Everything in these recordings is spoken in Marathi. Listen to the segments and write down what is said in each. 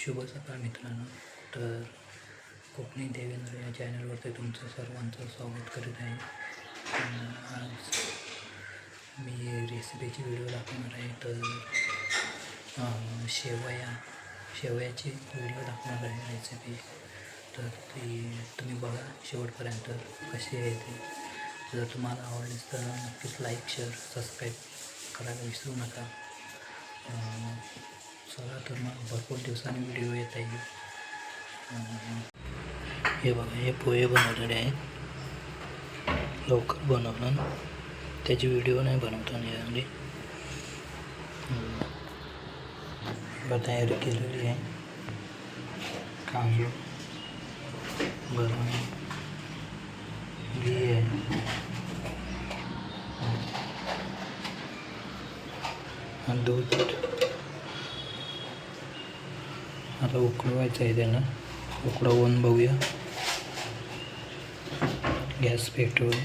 शुभ सकाळ मित्रांनो. तर कोकणी देवेंद्र या चॅनलवरती तुमचं सर्वांचं स्वागत करीत आहे. आज मी रेसिपीची व्हिडिओ दाखवणार आहे. तर शेवया शेवयाची व्हिडिओ दाखवणार आहे रेसिपी तर ती तुम्ही बघा शेवटपर्यंत कशी आहे ती. जर तुम्हाला आवडलीच तर नक्कीच लाईक शेअर सबस्क्राईब करायला विसरू नका. चला तर मग भरपूर दिवसांनी व्हिडिओ येत आहे. हे बघा हे पोहे बनवलेले आहेत. लवकर बनवणं त्याची व्हिडिओ नाही बनवता यामध्ये हम्म. तयारी केलेली आहे. काजू बरं घी आहे. दूध. आता उकळवायचं आहे त्यांना उकळवून बघूया. गॅस पेटवून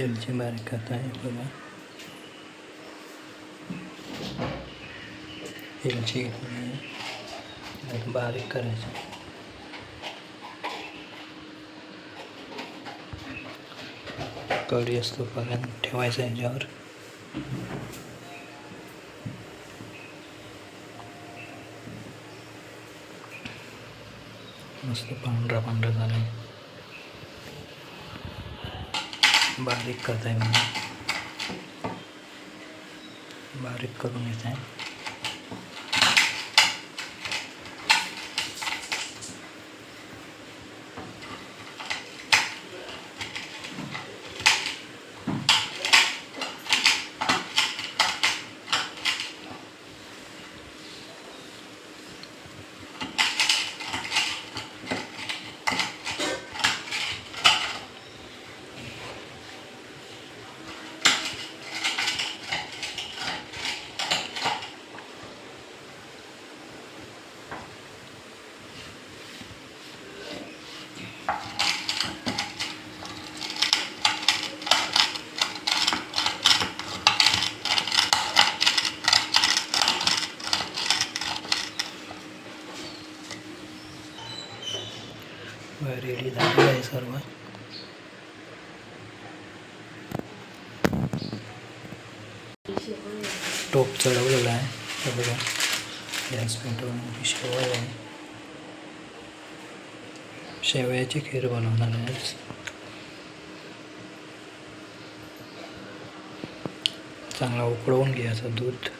एलची बारीक करता आहे बघा. एलची बारीक करायचं. कढी असतो पर्यंत ठेवायचं याच्यावर. मस्त पांढरा पांढरा झाला बारीक करता म्हणजे बारीक करून घेत आहे रेडी झालेलं आहे सर्व. टोप चढवलेला आहे. हे बघा. गॅस पेटवून शेवया आहे. शेवयाची खीर बनवणार आहे. चांगला उकळवून घ्यायचं दूध.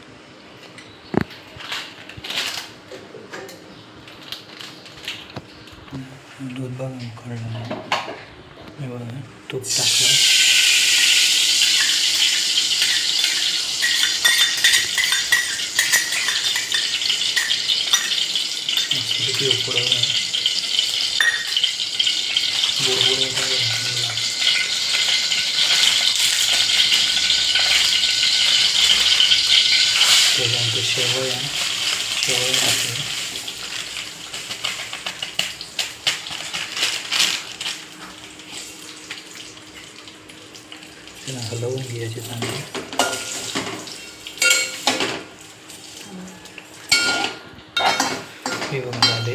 दूध बघा उकळलं आहे हे बघा तूप टाकलं मस्तपैकी उकळवलं बुडबुड येतं बघा. त्याच्यानंतर शेवया शेवया टाकलं त्याला हलवून घ्यायचे चांगले. हे बघा झाले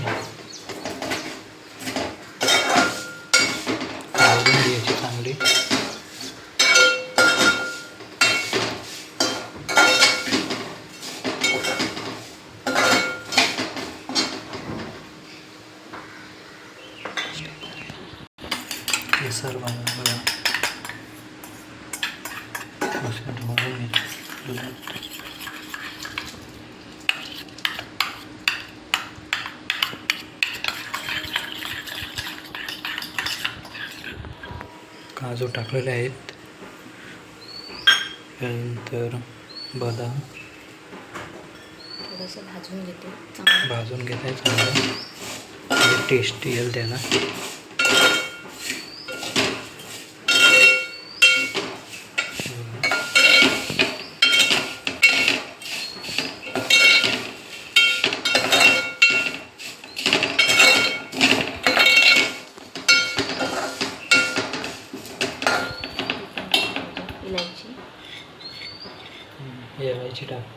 हलवून घ्यायचे चांगले. हे सर्व बघा मस्त ढवळून घ्यायचं दुधात. काजू टाकलेले आहेत. त्यानंतर बदाम. थोडंसं भाजून घेते. भाजून घेता आहे चांगलं टेस्ट येईल त्याला.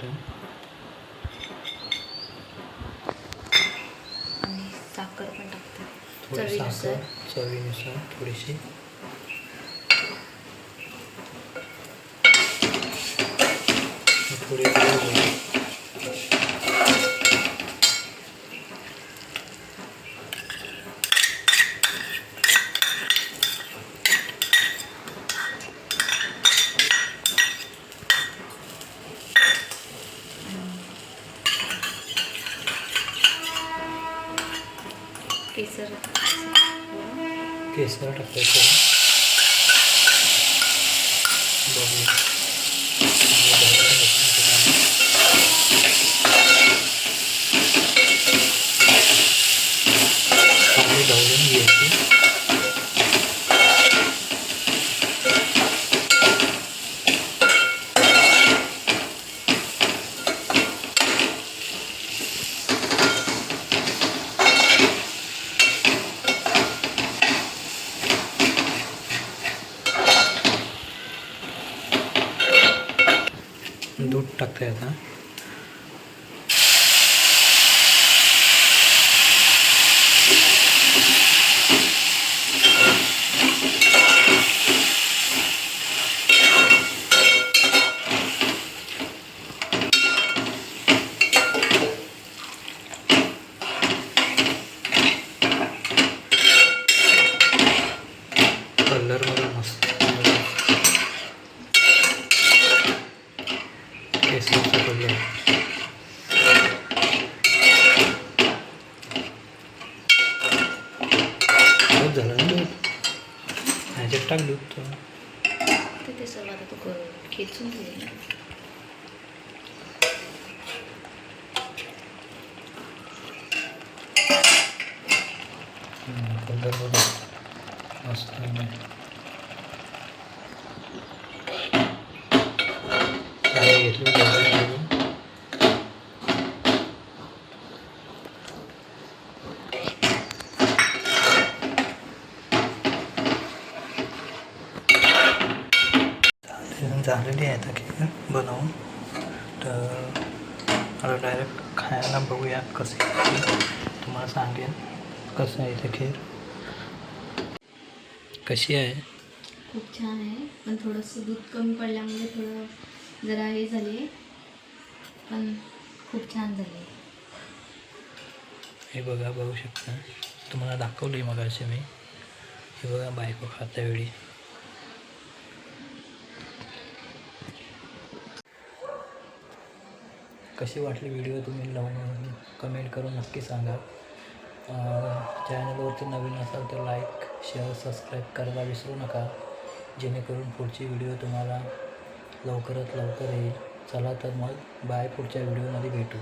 टाकतो आणि साखर पण टाकते. थोडी चवीनुसार. चवीनुसार थोडीशी. केसर केसर टाकायचं बघू टाकता येतं कलर बघा मस्त केसरचा कलर खूप झालं ना दूध ह्याच्यात टाक दूध तो ते ते सर्व आता तू कर खेचून घे कलर बघा मस्त झालेली आहे आता खीर बनवून. तर आता डायरेक्ट खायला बघूया ती. तुम्हाला सांगेन कसं आहे ते खीर. कशी आहे? खूप छान आहे. पण थोडंसं दूध कमी पडल्यामुळे थोडं जरा हे झाले पण खूप छान झाले हे बघा बघू शकता. तुम्हाला दाखवली मग असे मी. हे बघा बायको खाता वेळी कशी वाटली व्हिडिओ तुम्ही लावून कमेंट करून नक्की सांगा. चॅनलवरती नवीन असाल तर लाईक शेअर सबस्क्राईब करायला विसरू नका. जेणेकरून पुढची व्हिडिओ तुम्हाला लवकरात लवकर येईल. चला तर मग बाय पुढच्या व्हिडिओमध्ये भेटू.